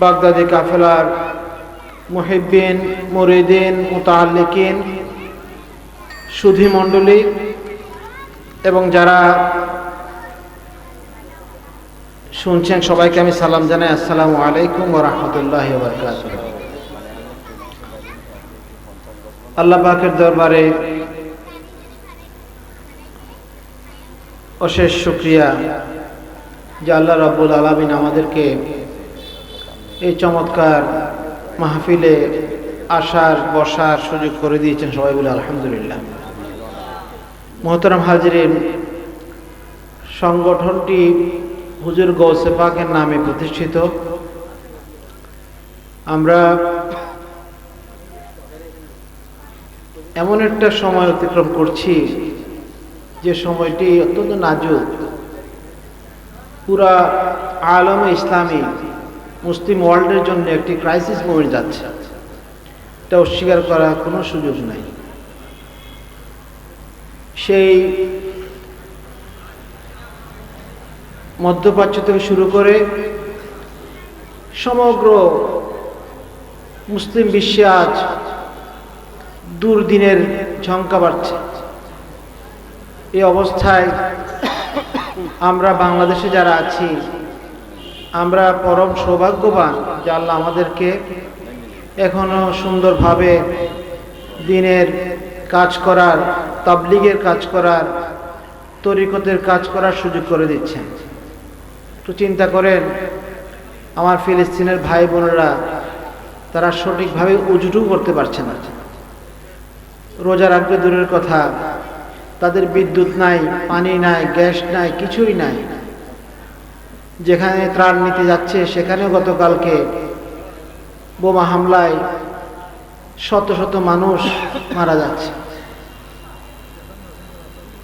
বাগদাদি কাফেলার মুহিব্বিন, মুরিদিন মুতাল্লিকিন সুধী মণ্ডলী এবং যারা শুনছেন সবাইকে আমি সালাম জানাই। আসসালামু আলাইকুম ও রহমতুল্লাহ আল্লাহ দরবারে অশেষ শুক্রিয়া যে আল্লাহ রব্বুল আলমিন আমাদেরকে এই চমৎকার মাহফিলে আসার, বসার সুযোগ করে দিয়েছেন সবাই বলে আলহামদুলিল্লাহ। মোহতরম হাজিরিন, সংগঠনটি হুজুর গৌসে পাকের নামে প্রতিষ্ঠিত। আমরা এমন একটা সময় অতিক্রম করছি, যে সময়টি অত্যন্ত নাজুক। পুরা আলম ইসলামী মুসলিম ওয়ার্ল্ডের জন্য একটি ক্রাইসিস মোমেন্ট যাচ্ছে। এটা অস্বীকার করার কোনো সুযোগ নাই। সেই মধ্যপ্রাচ্য থেকে শুরু করে সমগ্র মুসলিম বিশ্বে আজ দুর্দিনের ঝঙ্কা বাড়ছে। এই অবস্থায় আমরা বাংলাদেশে যারা আছি আমরা পরম সৌভাগ্যবান যে আল্লাহ আমাদেরকে এখনও সুন্দরভাবে দিনের কাজ করার, তাবলিগের কাজ করার, তরিকতের কাজ করার সুযোগ করে দিচ্ছেন। একটু চিন্তা করেন, আমার ফিলিস্তিনের ভাই বোনেরা তারা সঠিকভাবে উজুটু করতে পারছে না। রোজা রাখবে দূরের কথা, তাদের বিদ্যুৎ নাই, পানি নাই, গ্যাস নাই, কিছুই নাই। যেখানে ত্রাণ নিতে যাচ্ছে, সেখানেও গতকালকে বোমা হামলায় শত শত মানুষ মারা যাচ্ছে।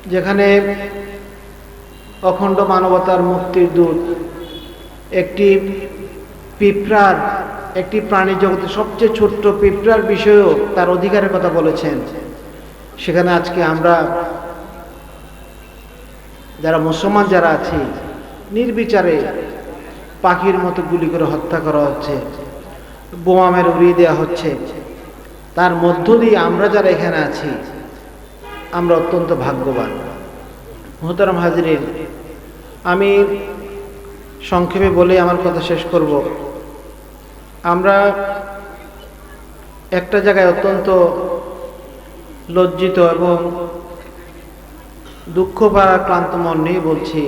যেখানে অখণ্ড মানবতার মুক্তির দূত, একটি পিঁপড়ার, একটি প্রাণী জগতের সবচেয়ে ছোট্ট পিঁপড়ার বিষয়েও তার অধিকারের কথা বলেছেন। সেখানে আজকে আমরা, যারা মুসলমান যারা আছি নির্বিচারে পাখির মতো গুলি করে হত্যা করা হচ্ছে, বোমামের উড়িয়ে দেওয়া হচ্ছে। তার মধ্য দিয়ে আমরা যারা এখানে আছি, আমরা অত্যন্ত ভাগ্যবান। মোহতারাম হাজিরের আমি সংক্ষেপে বলে আমার কথা শেষ করব। আমরা একটা জায়গায় অত্যন্ত লজ্জিত এবং দুঃখ পাড়া ক্লান্ত মন নিয়ে বলছি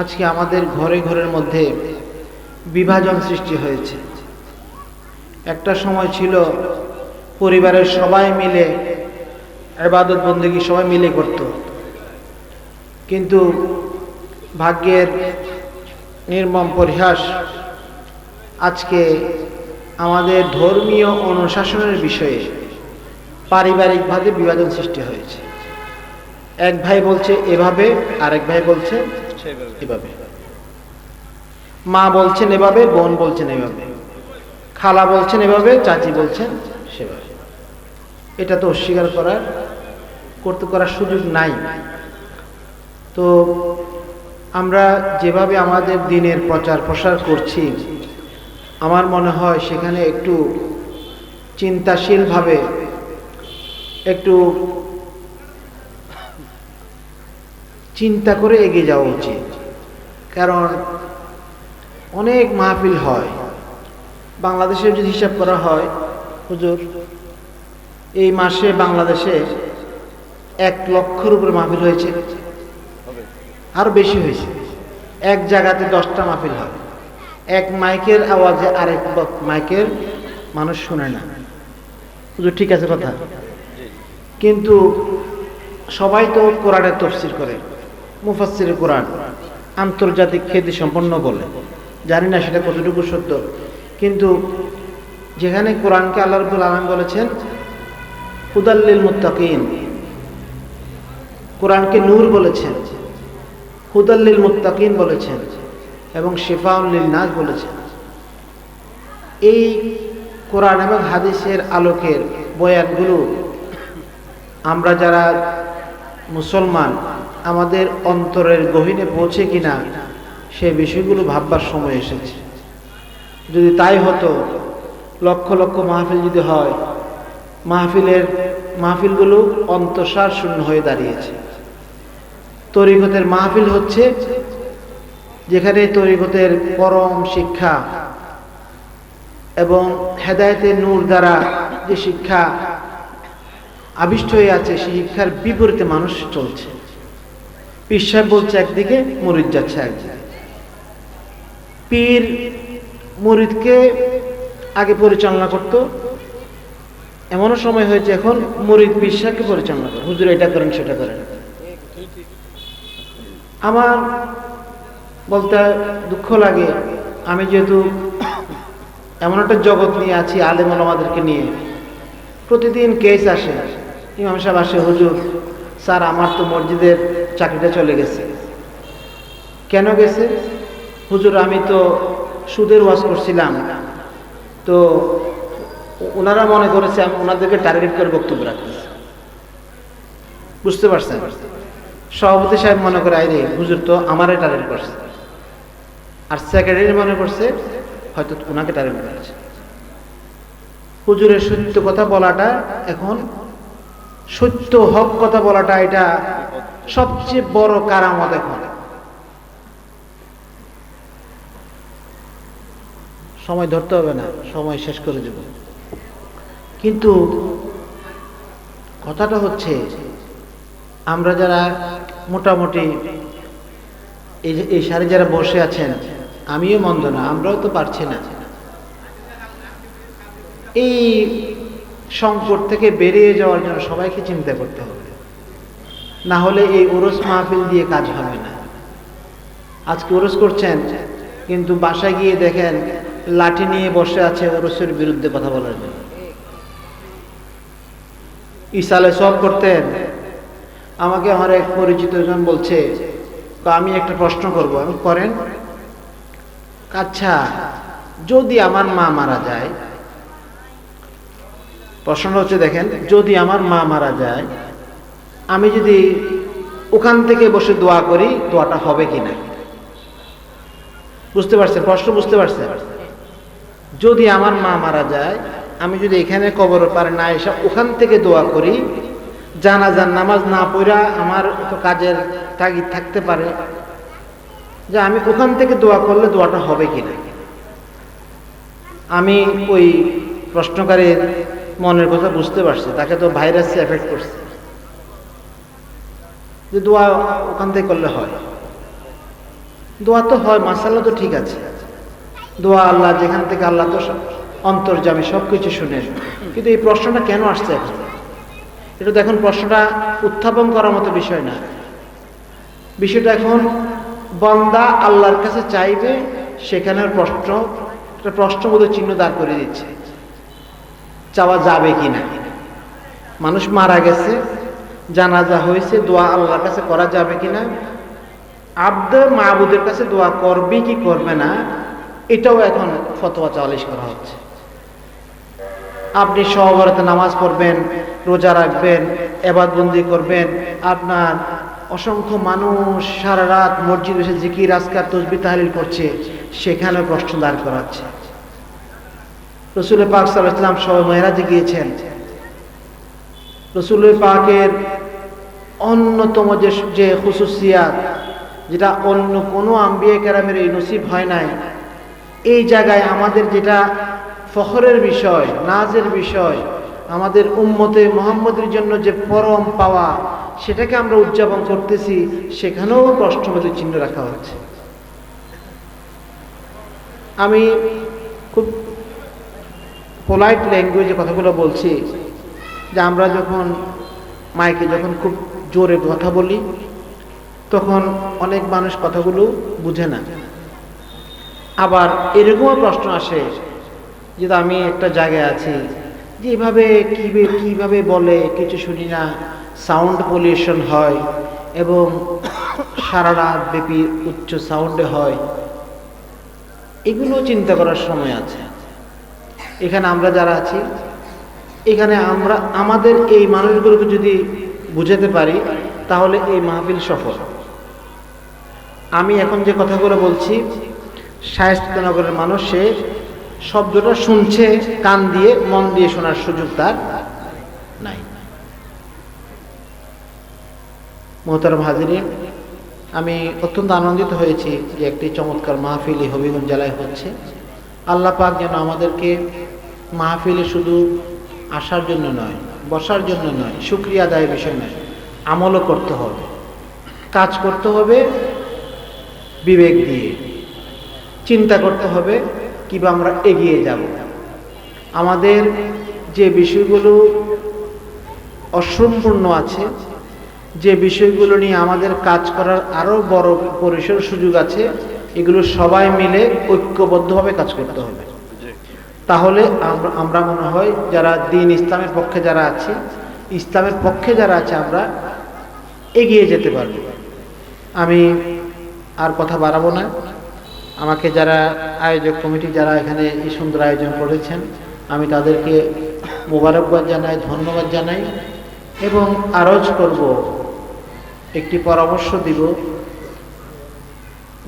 আজকে আমাদের ঘরে ঘরের মধ্যে বিভাজন সৃষ্টি হয়েছে। একটা সময় ছিল পরিবারের সবাই মিলে, এবাদত বন্দেগী সবাই মিলে করত। কিন্তু ভাগ্যের নির্মম পরিহাস আজকে আমাদের ধর্মীয় অনুশাসনের বিষয়ে পারিবারিকভাবে বিভাজন সৃষ্টি হয়েছে। এক ভাই বলছে, এভাবে আরেক ভাই বলছে এভাবে। মা বলছেন এভাবে, বোন বলছেন এভাবে। খালা বলছেন এভাবে, চাচি বলছেন সেভাবে। এটা তো অস্বীকার করার, করতে করার সুযোগ নাই। তো আমরা যেভাবে আমাদের দিনের প্রচার প্রসার করছি, আমার মনে হয় সেখানে একটু চিন্তাশীলভাবে, একটু চিন্তা করে এগিয়ে যাওয়া উচিত। কারণ অনেক মাহফিল হয় বাংলাদেশে যদি হিসাব করা হয়, হুজুর, এই মাসে বাংলাদেশে এক লক্ষর উপরে মাহফিল হয়েছে। আরও বেশি হয়েছে। এক জায়গাতে দশটা মাহফিল হয়। এক মাইকের আওয়াজে আরেক মাইকের মানুষ শুনে না। হুজুর, ঠিক আছে কথা? কিন্তু সবাই তো কোরআনের তফসির করে। মুফাসির কোরআন আন্তর্জাতিক খ্যাতি সম্পন্ন বলে। জানি না সেটা কতটুকু সত্য। কিন্তু যেখানে কোরআনকে আল্লাহ রবুল আলম বলেছেন হুদাল্লিল মুত্তাকিন কোরআনকে নূর বলেছেন হুদাল্লিল মুত্তাকিন বলেছেন এবং শেফাউল্লিল নাজ বলেছেন। এই কোরআন এবং হাদিসের আলোকের বয়ানগুলো আমরা যারা মুসলমান আমাদের অন্তরের গভীরে পৌঁছে কিনা সে বিষয়গুলো ভাববার সময় এসেছে। যদি তাই হতো, লক্ষ লক্ষ মাহফিল যদি হয়, মাহফিলের মাহফিলগুলো অন্তঃসার শূন্য হয়ে দাঁড়িয়েছে। তরিকতের মাহফিল হচ্ছে যেখানে তরিকতের পরম শিক্ষা এবং হেদায়তের নূর দ্বারা যে শিক্ষা আবিষ্ট হয়ে আছে, সেই শিক্ষার বিপরীতে মানুষ চলছে। পীর সাহেব বলছে, একদিকে মুরিদ যাচ্ছে একদিকে পীর মুরিদকে আগে পরিচালনা করত। এমনও সময় হয়েছে এখন মুরিদ পীর সাহেবকে পরিচালনা করে। হুজুর, এটা করেন, সেটা করেন। আমার বলতে দুঃখ লাগে। আমি যেহেতু এমন একটা জগৎ নিয়ে আছি, আলেম আমাদেরকে নিয়ে। প্রতিদিন কেস আসে। ইমাম সাহেব আসে, হুজুর, স্যার, আমার তো মসজিদের চাকরিটা চলে গেছে। কেন গেছে? হুজুর, আমি তো সুদের ওয়াজ করছিলাম। তো ওনারা মনে করেছে আমি ওনাদেরকে টার্গেট করে বক্তব্য রাখতেছি বুঝতে পারছেন? সভাপতি সাহেব মনে করে, আইরে, হুজুর তো আমারে টার্গেট করছে। আর সেক্রেটারি মনে করছে, হয়তো ওনাকে টার্গেট করেছে। হুজুরের সত্য কথা বলাটা এখন সত্য হক কথা বলাটা এটা সবচেয়ে বড় কারামত এখন সময় ধরতে হবে না, সময় শেষ করে দেব। কিন্তু কথাটা হচ্ছে, আমরা যারা মোটামুটি এই সারে যারা বসে আছেন, আমিও মন্দ না, আমরাও তো পারছি না। এই সংকট থেকে বেরিয়ে যাওয়ার জন্য সবাইকে চিন্তা করতে হবে। না হলে এই ওরস মাহফিল দিয়ে কাজ হবে না। আজকে ওরস করছেন, কিন্তু বাসায় গিয়ে দেখেন লাঠি নিয়ে বসে আছে ওরসের বিরুদ্ধে কথা বলার জন্য। ইসালে সব করতেন। আমাকে আমার এক পরিচিত জন বলছে "তো আমি একটা প্রশ্ন করব, আমি করেন? আচ্ছা যদি আমার মা মারা যায় প্রশ্নটা হচ্ছে দেখেন, যদি আমার মা মারা যায়, আমি যদি ওখান থেকে বসে দোয়া করি, দোয়াটা হবে কি না বুঝতে পারছেন? প্রশ্ন বুঝতে পারছেন? যদি আমার মা মারা যায়, আমি যদি এখানে কবর পারে না এসে ওখান থেকে দোয়া করি, জানাজার নামাজ না পড়া আমার তো কাজের তাগিদ থাকতে পারে, যে আমি ওখান থেকে দোয়া করলে দোয়াটা হবে কি না আমি ওই প্রশ্নকারীর মনের কথা বুঝতে পারছে, তাকে তো ভাইরাস এফেক্ট করছে। যে দোয়া ওখান থেকে করলে হয়। দোয়া তো হয় মাসাল্লা তো ঠিক আছে। দোয়া আল্লাহ, যেখান থেকে আল্লাহ তো অন্তর্যামী সব কিছু শুনেন কিন্তু এই প্রশ্নটা কেন আসছে এখন? এটা তো এখন প্রশ্নটা উত্থাপন করার মতো বিষয় না। বিষয়টা এখন বন্দা আল্লাহর কাছে চাইবে সেখানের প্রশ্ন, একটা প্রশ্নবোধ চিহ্ন দাঁড় করে দিচ্ছে। চাওয়া যাবে কি না মানুষ মারা গেছে, জানাজা হয়েছে, দোয়া আল্লাহর কাছে করা যাবে কি না আব্দ মাহবুদের কাছে দোয়া করবে কি করবে না? এটাও এখন ফতোয়া চালিশ করা হচ্ছে। আপনি সহবরতে নামাজ পড়বেন, রোজা রাখবেন, এবাদবন্দি করবেন, আপনার অসংখ্য মানুষ সারা রাত মসজিদ এসে জিকির, আজকার, তসবি, তাহলিল করছে সেখানে প্রশ্ন দাঁড় করাচ্ছে। রসুল পাক সাল্লাম সব মেয়েরাজে গিয়েছেন। রসুল পাকের অন্যতম যে যে খুশুসিয়াত যেটা অন্য কোনো আম্বিয়া কেরামের এই নসিব হয় নাই, এই জায়গায় আমাদের যেটা ফখরের বিষয়, নাজের বিষয়, আমাদের উম্মতে মোহাম্মদের জন্য যে পরম পাওয়া, সেটাকে আমরা উদযাপন করতেছি, সেখানেও প্রশ্নবোধী চিহ্ন রাখা হচ্ছে। আমি খুব পোলাইট ল্যাঙ্গুয়েজে কথাগুলো বলছি, যে আমরা যখন মাইকে যখন খুব জোরে কথা বলি, তখন অনেক মানুষ কথাগুলো বুঝে না। আবার এরকমও প্রশ্ন আসে, যে আমি একটা জায়গায় আছি, যে এভাবে কীভাবে কীভাবে বলে, কিছু শুনি না সাউন্ড পলিউশন হয় এবং সারা রাত ব্যাপী উচ্চ সাউন্ডে হয়, এগুলো চিন্তা করার সময় আছে। এখানে আমরা যারা আছি, এখানে আমরা, আমাদের এই মানুষগুলোকে যদি বুঝাতে পারি, তাহলে এই মাহফিল সফল। আমি এখন যে কথাগুলো বলছি শায়স্তানগরের মানুষ, সে শব্দটা শুনছে, কান দিয়ে, মন দিয়ে শোনার সুযোগ তার নাই। মোহতারম হাজিরিন আমি অত্যন্ত আনন্দিত হয়েছি যে একটি চমৎকার মাহফিলি হবিগঞ্জ জেলায় হচ্ছে। আল্লাহ পাক যেন আমাদেরকে মাহফিলে শুধু আসার জন্য নয়, বসার জন্য নয় সুক্রিয়া আদায়ের বিষয় নয়, আমলও করতে হবে। কাজ করতে হবে, বিবেক দিয়ে। চিন্তা করতে হবে কিংবা আমরা এগিয়ে যাব। আমাদের যে বিষয়গুলো অসম্পূর্ণ আছে, যে বিষয়গুলো নিয়ে আমাদের কাজ করার আরও বড় পরিসর সুযোগ আছে, এগুলো সবাই মিলে ঐক্যবদ্ধভাবে কাজ করতে হবে। তাহলে আমরা মনে হয় যারা দিন ইসলামের পক্ষে যারা আছে, ইসলামের পক্ষে যারা আছে আমরা এগিয়ে যেতে পারব। আমি আর কথা বাড়াবো না। আমাকে যারা আয়োজক কমিটি, যারা এখানে এই সুন্দর আয়োজন করেছেন, আমি তাদেরকে মোবারকবাদ জানাই, ধন্যবাদ জানাই এবং আরজ করব একটি পরামর্শ দিব।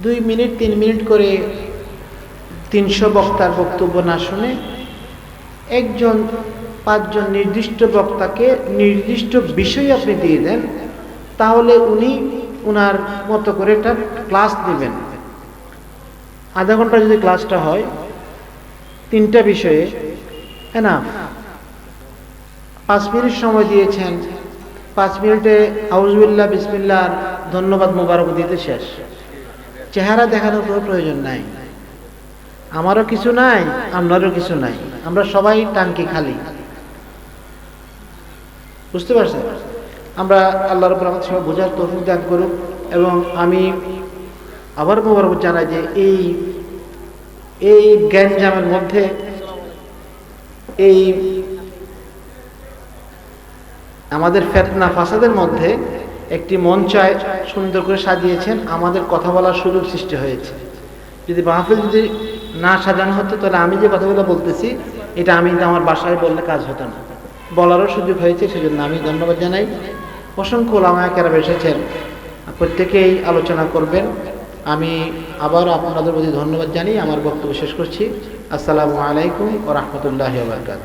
দুই মিনিট, তিন মিনিট করে তিনশো বক্তার বক্তব্য না শুনে একজন, পাঁচজন নির্দিষ্ট বক্তাকে নির্দিষ্ট বিষয় আপনি দিয়ে দেন, তাহলে উনি ওনার মতো করে একটা ক্লাস দিবেন। আধা ঘণ্টা যদি ক্লাসটা হয়, তিনটা বিষয়ে না পাঁচ মিনিট সময় দিয়েছেন, পাঁচ মিনিটে আউজবিল্লা বিসমিল্লা ধন্যবাদ মোবারক দিতে শেষ। চেহারা দেখানোর কোনো প্রয়োজন নাই। আমারও কিছু নাই আপনারও কিছু নাই। আমরা সবাই টাঙ্কি খালি। বুঝতে পারছেন? আমরা আল্লাহর উপর আমাদের সবাই বোঝার তৌফিক দান করুক এবং আমি আবার মোবারক জানাই যে এই এই জ্ঞানজামের মধ্যে, এই আমাদের ফেতনা ফাসাদের মধ্যে একটি মঞ্চায় সুন্দর করে সাজিয়েছেন। আমাদের কথা বলার সুযোগ সৃষ্টি হয়েছে। যদি মাহফিল যদি না সাজানো হতো, তাহলে আমি যে কথাগুলো বলতেছি, এটা আমি আমার বাসায় বললে কাজ হতো না। বলারও সুযোগ হয়েছে, সেজন্য আমি ধন্যবাদ জানাই। অসংখ্য ওলামায়াকেরা এসেছেন, প্রত্যেকেই আলোচনা করবেন। আমি আবার আপনাদের প্রতি ধন্যবাদ জানিয়ে আমার বক্তব্য শেষ করছি। আসসালামু আলাইকুম ও রহমতুল্লাহ বারকাত